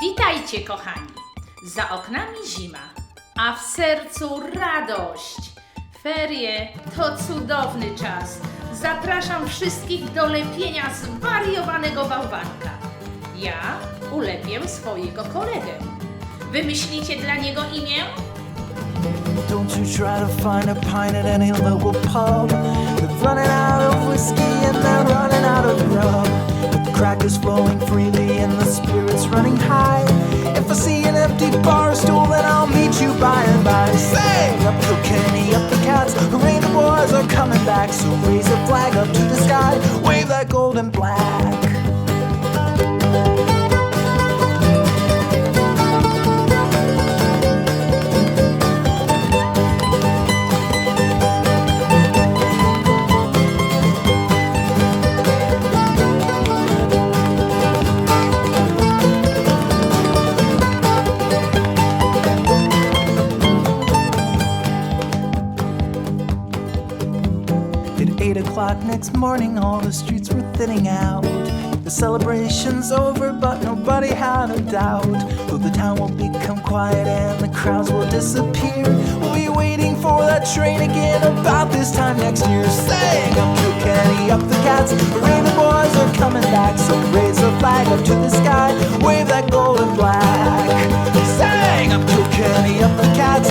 Witajcie, kochani! Za oknami zima, a w sercu radość. Ferie to cudowny czas. Zapraszam wszystkich do lepienia zwariowanego bałwanka. Ja ulepię swojego kolegę. Wymyślicie dla niego imię? Don't you try to find a pint at any local pub. They're running out of whiskey and they're running out of grub. The crack is flowing freely in the spirit. Running high. If I see an empty bar stool, then I'll meet you by and by. Sing up Kilkenny, up the cats. Hooray, the boys are coming back. So raise a flag up to the sky, wave that golden black. At 8 o'clock next morning, all the streets were thinning out. The celebration's over, but nobody had a doubt. Though the town will become quiet and the crowds will disappear, we'll be waiting for that train again about this time next year. Sing up Kilkenny, up the cats, hooray, the boys are coming back. So raise a flag up to the sky, wave that golden black. Sing up Kilkenny, up the cats,